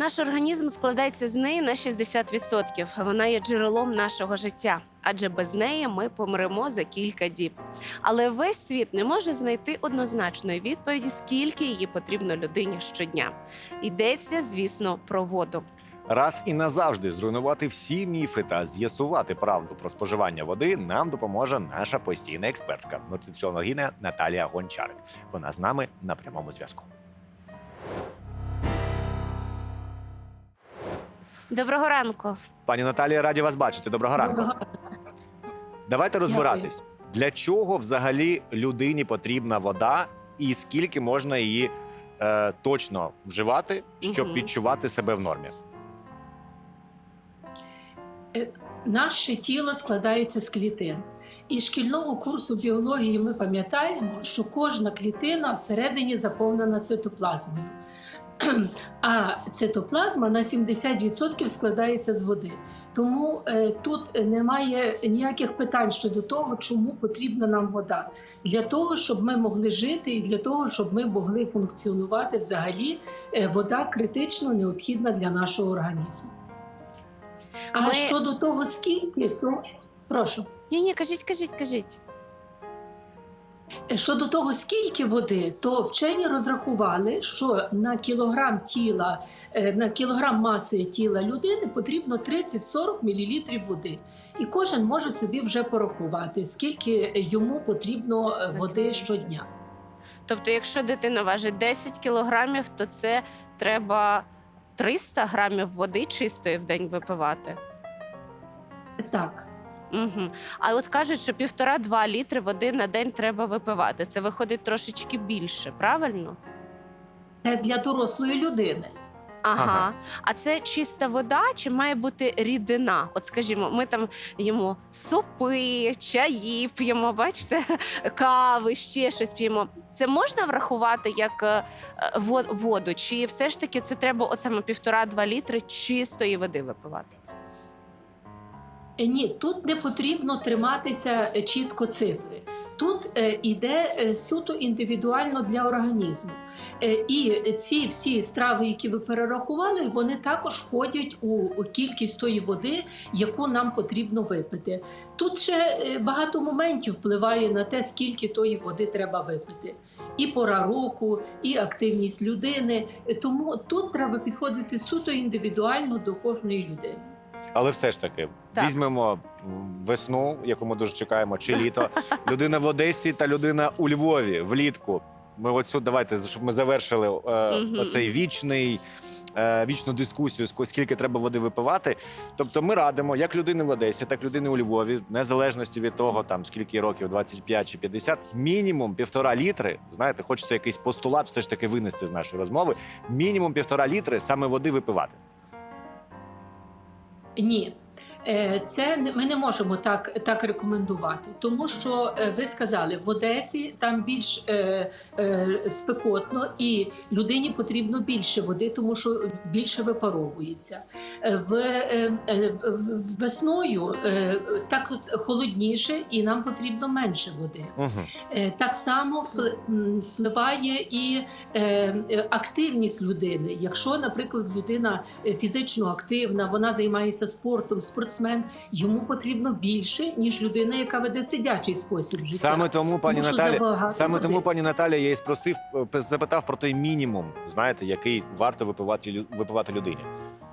Наш організм складається з неї на 60%. Вона є джерелом нашого життя, адже без неї ми помремо за кілька діб. Але весь світ не може знайти однозначної відповіді, скільки її потрібно людині щодня. Йдеться, звісно, про воду. Раз і назавжди зруйнувати всі міфи та з'ясувати правду про споживання води нам допоможе наша постійна експертка, нутриціологиня Наталія Гончарик. Вона з нами на прямому зв'язку. Доброго ранку. Пані Наталія, раді вас бачити. Доброго ранку. Доброго Давайте розбиратись. Для чого взагалі людині потрібна вода і скільки можна її е, точно вживати, щоб Мгм. відчувати себе в нормі? Наше тіло складається з клітин. Із шкільного курсу біології ми пам'ятаємо, що кожна клітина всередині заповнена цитоплазмою. А цитоплазма на 70% складається з води. Тому е, тут немає ніяких питань щодо того, чому потрібна нам вода. Для того, щоб ми могли жити, і для того, щоб ми могли функціонувати взагалі, е, вода критично необхідна для нашого організму. А Ми- щодо того, скільки, то прошу. Ні, ні, кажіть, кажіть, кажіть. Щодо того, скільки води, то вчені розрахували, що на кілограм тіла, е, на кілограм маси тіла людини потрібно 30-40 мл води. І кожен може собі вже порахувати, скільки йому потрібно е, води щодня. Тобто, якщо дитина важить 10 кілограмів, то це треба 300 грамів води чистої в день випивати. Так. Угу. А от кажуть, що півтора-два літри води на день треба випивати. Це виходить трошечки більше, правильно? Це для дорослої людини. Ага. Ага. А це чиста вода чи має бути рідина? От скажімо, ми там їмо супи, чаї п'ємо, бачите, кави, ще щось п'ємо. Це можна врахувати як е, е, во- воду? Чи все ж таки це треба от саме півтора-два літри чистої води випивати? Е, Ні, тут не потрібно триматися е, чітко цифри. Тут е, іде е, суто індивідуально для організму. І ці всі страви, які ви перерахували, вони також входять у, кількість тої води, яку нам потрібно випити. Тут ще багато моментів впливає на те, скільки тої води треба випити. І пора року, і активність людини. Тому тут треба підходити суто індивідуально до кожної людини. Але все ж таки, Так. візьмемо весну, яку ми дуже чекаємо, чи літо. Людина в Одесі та людина у Львові влітку. Ми оцю давайте, щоб ми завершили е, Мгм. оцей вічний. е, Вічну дискусію, ско- скільки треба води випивати. Тобто, ми радимо як людини в Одесі, так людини у Львові, незалежності від того, там скільки років, 25 чи 50, мінімум півтора літри. Знаєте, хочеться якийсь постулат все ж таки винести з нашої розмови. Мінімум півтора літри саме води випивати. Ні. Е, Це ми не можемо так, так рекомендувати, тому що е, ви сказали, в Одесі там більш е, е, спекотно і людині потрібно більше води, тому що більше випаровується. Е, В, е, е, весною е, так холодніше, і нам потрібно менше води. Угу. Е, Так само впли- впливає і е, активність людини. Якщо, наприклад, людина фізично активна, вона займається спортом, спортсмен, йому потрібно більше, ніж людина, яка веде сидячий спосіб життя. Саме тому, пані що Наталі, саме води. тому, пані Наталя, я і спросив, е, запитав про той мінімум, знаєте, який варто випивати випивати людині.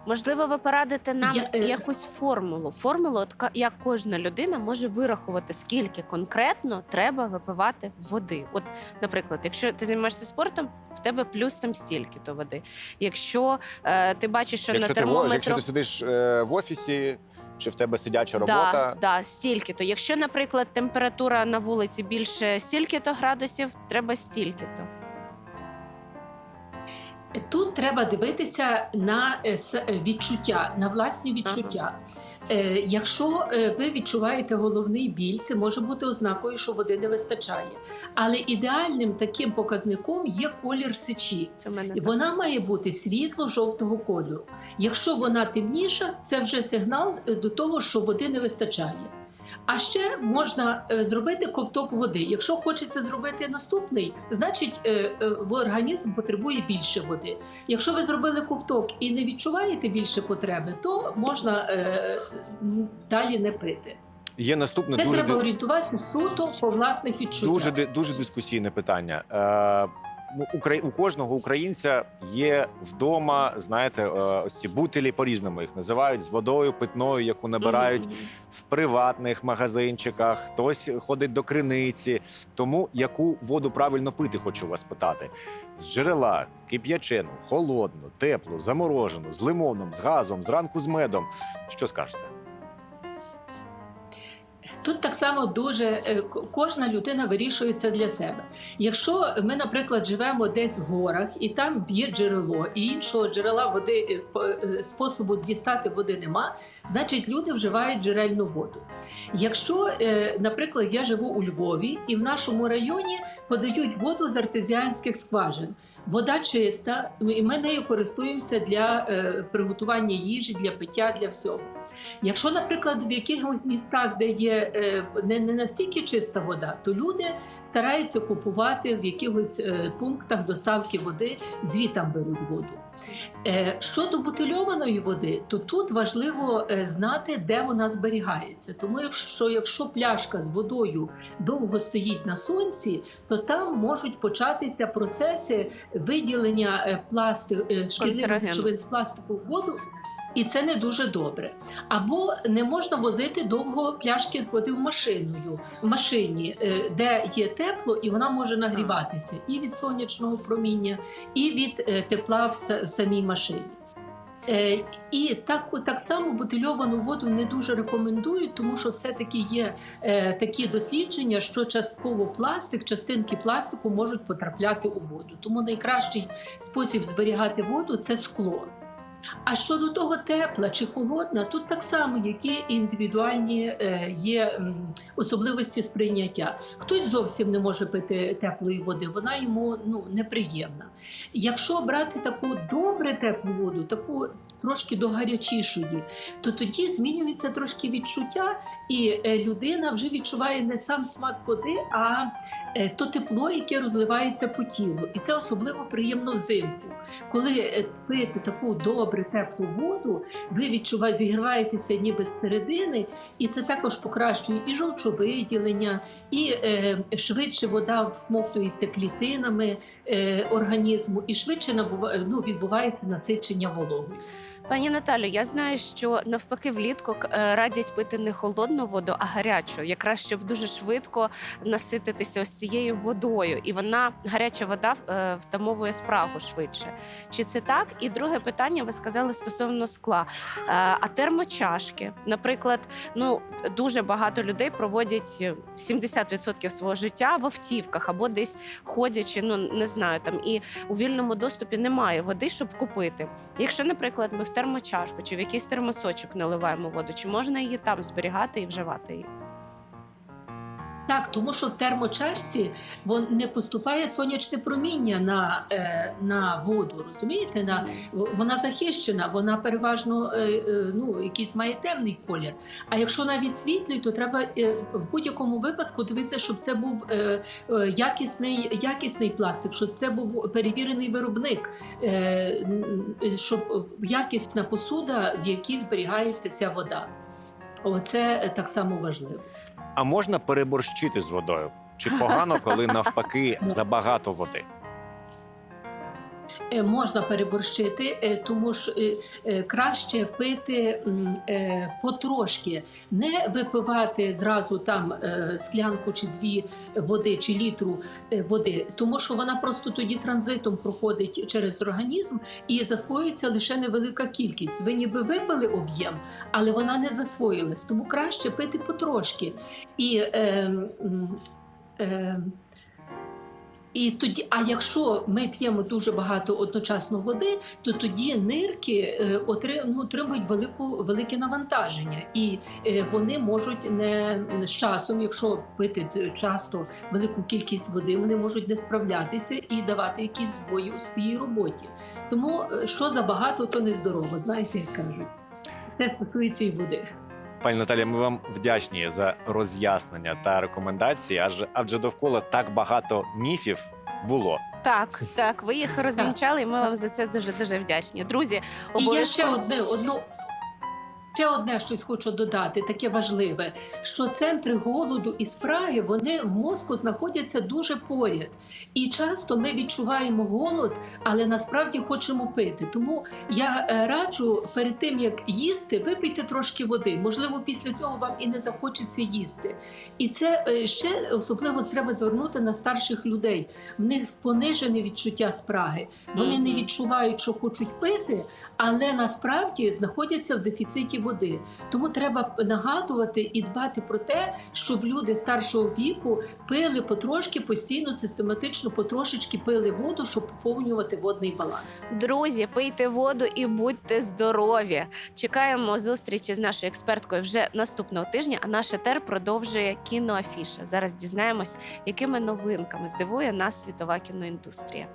Можливо, ви порадите нам Я, е, якусь формулу. Формулу, як кожна людина може вирахувати, скільки конкретно треба випивати води. От, наприклад, якщо ти займаєшся спортом, в тебе плюс там стільки то води. Якщо е, ти бачиш, що Якщо на ти, якщо ти сидиш е, в офісі, чи в тебе сидяча робота, Да, да, стільки то. Якщо, наприклад, температура на вулиці більше стільки то градусів, треба стільки то. Тут треба дивитися на е, е, відчуття, на власні відчуття. Е, Якщо ви відчуваєте головний біль, це може бути ознакою, що води не вистачає. Але ідеальним таким показником є колір сечі. Це мене І так. вона має бути світло-жовтого кольору. Якщо вона темніша, це вже сигнал до того, що води не вистачає. А ще можна е, зробити ковток води. Якщо хочеться зробити наступний, значить е, е, в організм потребує більше води. Якщо ви зробили ковток і не відчуваєте більше потреби, то можна далі не пити. Є наступне Це дуже треба орієнтуватися суто по власних відчуттях. дуже дуже дискусійне питання. У кожного українця є вдома, знаєте, е, ось ці бутилі по-різному їх називають з водою питною, яку набирають Мгм. в приватних магазинчиках, хтось ходить до криниці. Тому яку воду правильно пити, хочу вас питати: з джерела, кип'ячену, холодну, теплу, заморожену, з лимоном, з газом, зранку з медом. Що скажете? Тут так само дуже е, кожна людина вирішує це для себе. Якщо ми, наприклад, живемо десь в горах і там б'є джерело, і іншого джерела води е, е, способу дістати води нема, значить люди вживають джерельну воду. Якщо, наприклад, я живу у Львові і в нашому районі подають воду з артезіанських скважин. Вода чиста, і ми нею користуємося для е, приготування їжі, для пиття, для всього. Якщо, наприклад, в якихось містах, де є е, не, настільки чиста вода, то люди стараються купувати в якихось е, пунктах доставки води, звітам беруть воду. Щодо бутильованої води, то тут важливо знати, де вона зберігається. Тому, якщо, якщо пляшка з водою довго стоїть на сонці, то там можуть початися процеси виділення е, пласти, е, шкідливих речовин з пластику в воду. І це не дуже добре. Або не можна возити довго пляшки з води в машиною в машині, е, де є тепло, і вона може нагріватися і від сонячного проміння, і від тепла в самій машині. Е, І так, так само бутильовану воду не дуже рекомендують, тому що все-таки є е, такі дослідження, що частково пластик, частинки пластику можуть потрапляти у воду. Тому найкращий спосіб зберігати воду це скло. А щодо того, тепла чи холодна, тут так само які індивідуальні е, є особливості сприйняття. Хтось зовсім не може пити теплої води, вона йому ну неприємна. Якщо брати таку добре теплу воду, таку трошки догарячішої, то тоді змінюється трошки відчуття, і е, людина вже відчуває не сам смак води, а е, то тепло, яке розливається по тілу. І це особливо приємно взимку. Коли е, пити таку добре теплу воду, ви відчуваєте, зігріваєтеся ніби зсередини, і це також покращує і жовчовиділення, і е, швидше вода всмоктується клітинами е, організму, і швидше набува, ну, відбувається насичення вологою. Пані Наталю, я знаю, що навпаки влітку е, радять пити не холодну воду, а гарячу, якраз щоб дуже швидко насититися ось цією водою. І вона гаряча вода е, втамовує спрагу швидше. Чи це так? І друге питання, ви сказали стосовно скла. Е, А термочашки, наприклад, ну дуже багато людей проводять е, 70% свого життя в автівках або десь ходячи, ну не знаю, там і у вільному доступі немає води, щоб купити. Якщо, наприклад, ми в термочашку чи в якийсь термосочок наливаємо воду, чи можна її там зберігати і вживати її? Так, тому що в термочашці вон не поступає сонячне проміння на, е, на воду. Розумієте? На вона захищена, вона переважно е, е, ну, якийсь має темний колір. А якщо навіть світлий, то треба е, в будь-якому випадку дивитися, щоб це був е, е, якісний, якісний пластик, щоб це був перевірений виробник, е, щоб якісна посуда, в якій зберігається ця вода. Оце так само важливо. А можна переборщити з водою? Чи погано, коли навпаки забагато води? Е, Можна переборщити, е, тому ж е, краще пити потрошки, не випивати зразу там склянку чи дві води, чи літру води, тому що вона просто тоді транзитом проходить через організм і засвоюється лише невелика кількість. Ви ніби випили об'єм, але вона не засвоїлась. Тому краще пити потрошки. І е, е, і тоді, а якщо ми п'ємо дуже багато одночасно води, то тоді нирки е, ну, отримують велику, велике навантаження, і е, вони можуть не з часом, якщо пити часто велику кількість води, вони можуть не справлятися і давати якісь збої у своїй роботі. Тому е, що забагато, то не здорово, знаєте, як кажуть. Це стосується і води. Пані Наталія, ми вам вдячні за роз'яснення та рекомендації, адже адже довкола так багато міфів було. Так, так, ви їх розвінчали, і ми вам за це дуже дуже вдячні. Друзі, І я ще одне одну. Ще одне щось хочу додати, таке важливе, що центри голоду і спраги вони в мозку знаходяться дуже поряд. І часто ми відчуваємо голод, але насправді хочемо пити. Тому я е, раджу перед тим як їсти, випийте трошки води. Можливо, після цього вам і не захочеться їсти. І це е, ще особливо треба звернути на старших людей. В них понижене відчуття спраги. Вони не відчувають, що хочуть пити, але насправді знаходяться в дефіциті води. Тому треба нагадувати і дбати про те, щоб люди старшого віку пили потрошки, постійно, систематично, потрошечки пили воду, щоб поповнювати водний баланс. Друзі, пийте воду і будьте здорові. Чекаємо зустрічі з нашою експерткою вже наступного тижня. А наш етер продовжує кіноафіша. Зараз дізнаємось, якими новинками здивує нас світова кіноіндустрія.